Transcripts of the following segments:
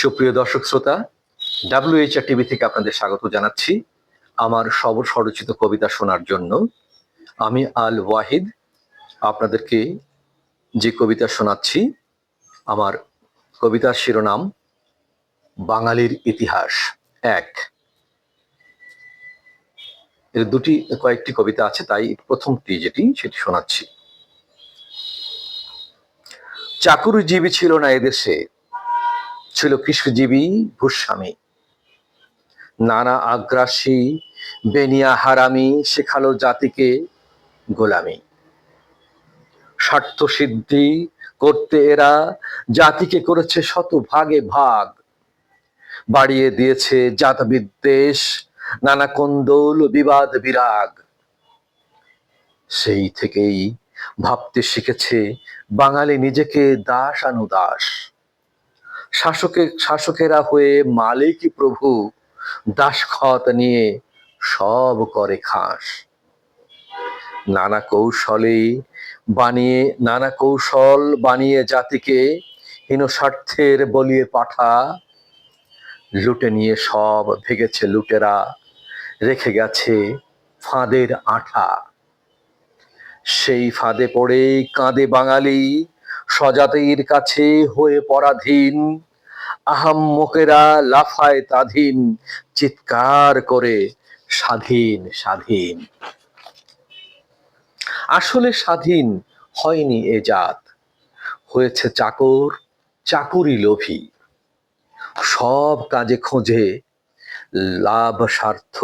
সুপ্রিয় দর্শক শ্রোতা ডাব্লিউএইচআর টিভি থেকে আপনাদের স্বাগত জানাচ্ছি আমার সবর স্বরচিত কবিতা শোনার জন্য। আমি আল ওয়াহিদ, আপনাদেরকে যে কবিতা শোনাচ্ছি, আমার কবিতার শিরোনাম, বাঙালির ইতিহাস এক। এর দুটি, কয়েকটি কবিতা আছে, তাই প্রথমটি যেটি, সেটি শোনাচ্ছি। চাকুরিজীবী ছিল না এদেশে ছিল কৃষিজীবী ভূস্বামী। নানা আগ্রাসী, বেনিয়া হারামি শেখালো জাতিকে গোলামি। স্বার্থ সিদ্ধি করতে এরা জাতিকে করেছে শত ভাগে। ভাগ বাড়িয়ে দিয়েছে জাত বিদ্বেষ নানা কোন্দল, বিবাদ, বিরাগ। সেই থেকেই ভাবতে শিখেছে বাঙালি নিজেকে দাস আনুদাস। শাসকে, শাসকেরা হয়ে মালিক প্রভু দাসখত নিয়ে সব করে খাস। নানা কৌশলে বানিয়ে, নানা কৌশল বানিয়ে জাতিকে হীন স্বার্থের বলিয়ে পাঠা। লুটে নিয়ে সব ভেগেছে লুটেরা, রেখে গেছে ফাঁদের আঠা। সেই ফাঁদে পড়ে কাঁদে বাঙালি স্বজাতির কাছে হয়ে পরাধীন। আহাম্মকেরা লাফায় তাধীন, চিৎকার করে স্বাধীন স্বাধীন। আসলে স্বাধীন হয়নি এ জাত। হয়েছে চাকর, চাকুরি লোভী। সব কাজে খোঁজে, লাভ স্বার্থ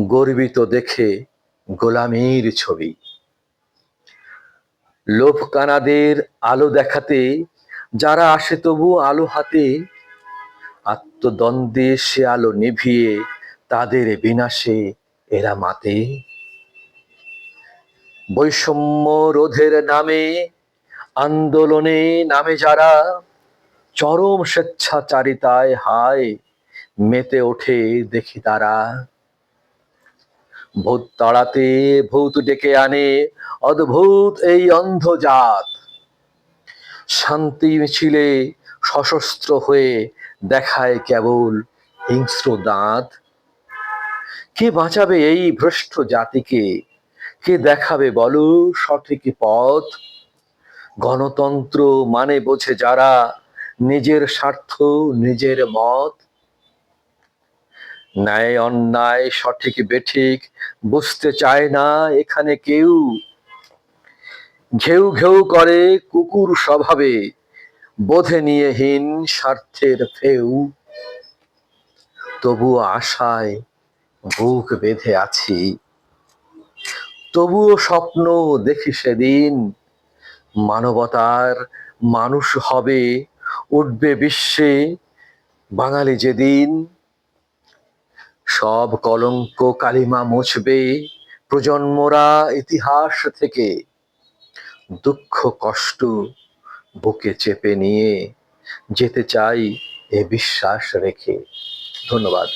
গর্বিত দেখে গোলামির ছবি। লোভ কানাদের আলো দেখাতে, যারা আসে তবু আলো হাতে, আত্মদ্বন্দ্বে সে আলো নিভিয়ে, তাদের বিনাশে এরা মাতে। বৈষম্য রোধের নামে, আন্দোলনে নামে যারা, চরম স্বেচ্ছাচারিতায় হায়, মেতে ওঠে দেখি তারা। ভূত তাড়াতে ভূত ডেকে আনে, অদ্ভুত এই অন্ধজাত। শান্তি মিছিলে সশস্ত্র হয়ে দেখায় কেবল হিংস্র দাঁত। কে বাঁচাবে এই ভ্রষ্ট জাতিকে? কে দেখাবে বলো সঠিক পথ? গণতন্ত্র মানে বোঝে যারা নিজের স্বার্থ, নিজের মত। ন্যায় অন্যায় সঠিক বেঠিক বুঝতে চায় না এখানে কেউ। ঘেউ ঘেউ করে কুকুর স্বভাবে বোধে নিয়ে হীন স্বার্থের ফেউ। তবুও আশায় বুক বেঁধে আছি। তবুও স্বপ্ন দেখি সেদিন, মানবতার মানুষ হবে, উঠবে বিশ্বে, বাঙালি যেদিন সব কলঙ্ক কালিমা মুছবে প্রজন্মরা ইতিহাস থেকে। দুঃখ কষ্ট বুকে চেপে নিয়ে যেতে চাই এ বিশ্বাস রেখে। ধন্যবাদ।